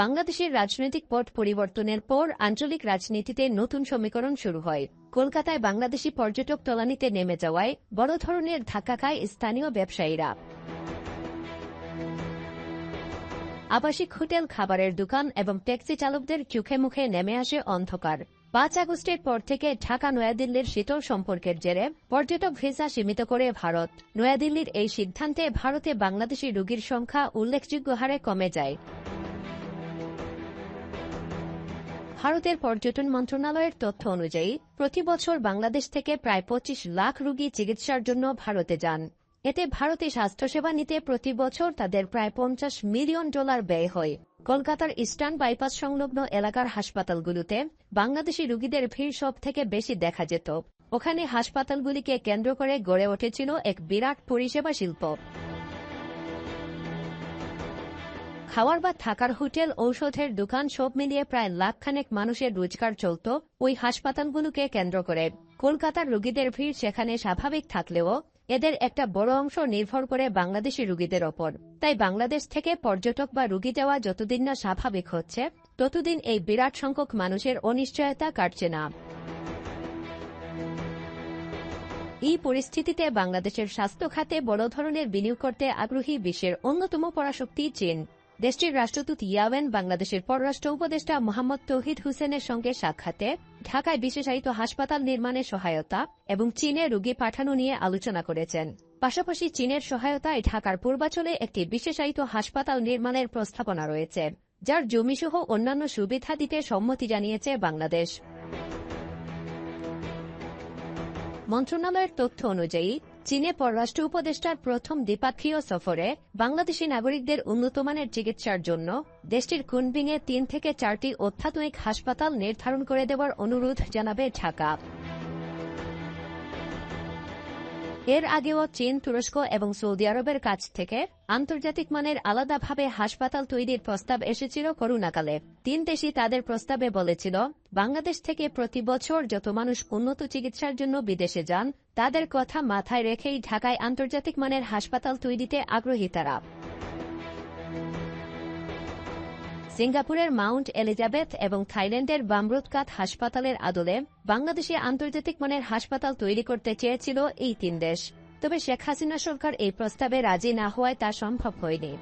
বাংলাদেশের রাজনৈতিক পট পরিবর্তনের পর আঞ্চলিক রাজনীতিতে নতুন সমীকরণ শুরু হয়। কলকাতায় বাংলাদেশি পর্যটক তলানিতে নেমে যাওয়ায় বড় ধরনের ধাক্কা খায় স্থানীয় ব্যবসায়ীরা। আবাসিক হোটেল, খাবারের দোকান এবং ট্যাক্সি চালকদের চোখে মুখে নেমে আসে অন্ধকার। পাঁচ আগস্টের পর থেকে ঢাকা নয়াদিল্লির শীতল সম্পর্কের জেরে পর্যটক ভিসা সীমিত করে ভারত। নয়াদিল্লির এই সিদ্ধান্তে ভারতে বাংলাদেশি রোগীর সংখ্যা উল্লেখযোগ্য হারে কমে যায়। ভারতের পর্যটন মন্ত্রণালয়ের তথ্য অনুযায়ী, প্রতি বছর বাংলাদেশ থেকে প্রায় পঁচিশ লাখ রোগী চিকিৎসার জন্য ভারতে যান। এতে ভারতে স্বাস্থ্যসেবা নিতে প্রতি বছর তাদের প্রায় পঞ্চাশ মিলিয়ন ডলার ব্যয় হয়। কলকাতার ইস্টার্ন বাইপাস সংলগ্ন এলাকার হাসপাতালগুলোতে বাংলাদেশি রোগীদের ভিড় সব থেকে বেশি দেখা যেত। ওখানে হাসপাতালগুলিকে কেন্দ্র করে গড়ে উঠেছিল এক বিরাট পরিষেবা শিল্প। খাওয়ার বা থাকার হোটেল ঔষধের দোকান সব মিলিয়ে প্রায় লাখখানেক মানুষের রোজগার চলত ওই হাসপাতালগুলোকে কেন্দ্র করে। কলকাতার রোগীদের ভিড় সেখানে স্বাভাবিক থাকলেও এদের একটা বড় অংশ নির্ভর করে বাংলাদেশি রোগীদের ওপর। তাই বাংলাদেশ থেকে পর্যটক বা রোগী যাওয়া যতদিন না স্বাভাবিক হচ্ছে, ততদিন এই বিরাট সংখ্যক মানুষের অনিশ্চয়তা কাটছে না। এই পরিস্থিতিতে বাংলাদেশের স্বাস্থ্য খাতে বড় ধরনের বিনিয়োগ করতে আগ্রহী বিশ্বের অন্যতম পরাশক্তি চীন। দেশটির রাষ্ট্রদূত ইয়াওয়েন, বাংলাদেশের পররাষ্ট্র উপদেষ্টা মোহাম্মদ তৌহিদ হুসেনের সঙ্গে সাক্ষাতে ঢাকায় বিশেষায়িত হাসপাতাল নির্মাণে সহায়তা এবং চীনে রোগী পাঠানো নিয়ে আলোচনা করেছেন। পাশাপাশি চীনের সহায়তায় ঢাকার পূর্বাঞ্চলে একটি বিশেষায়িত হাসপাতাল নির্মাণের প্রস্তাবনা রয়েছে, যার জমিসহ অন্যান্য সুবিধা দিতে সম্মতি জানিয়েছে বাংলাদেশ। মন্ত্রণালয়ের তথ্য অনুযায়ী চীনে পররাষ্ট্র উপদেষ্টার প্রথম দ্বিপাক্ষীয় সফরে বাংলাদেশি নাগরিকদের উন্নতমানের চিকিৎসার জন্য দেশটির কুনবিংয়ে তিন থেকে চারটি অত্যাধুনিক হাসপাতাল নির্ধারণ করে দেওয়ার অনুরোধ জানাবে ঢাকা। এর আগেও চীন, তুরস্ক এবং সৌদি আরবের কাছ থেকে আন্তর্জাতিক মানের আলাদাভাবে হাসপাতাল তৈরির প্রস্তাব এসেছিল করুণাকালে তিন দেশই তাদের প্রস্তাবে বলেছিল, বাংলাদেশ থেকে প্রতি বছর যত মানুষ উন্নত চিকিৎসার জন্য বিদেশে যান, তাদের কথা মাথায় রেখেই ঢাকায় আন্তর্জাতিক মানের হাসপাতাল তৈরিতে আগ্রহী তারা। সিঙ্গাপুরের মাউন্ট এলিজাবেথ এবং থাইল্যান্ডের বামরুৎকাত হাসপাতালের আদলে বাংলাদেশে আন্তর্জাতিক মানের হাসপাতাল তৈরি করতে চেয়েছিল এই তিন দেশ। তবে শেখ হাসিনা সরকার এই প্রস্তাবে রাজি না হওয়ায় তা সম্ভব হয়নি।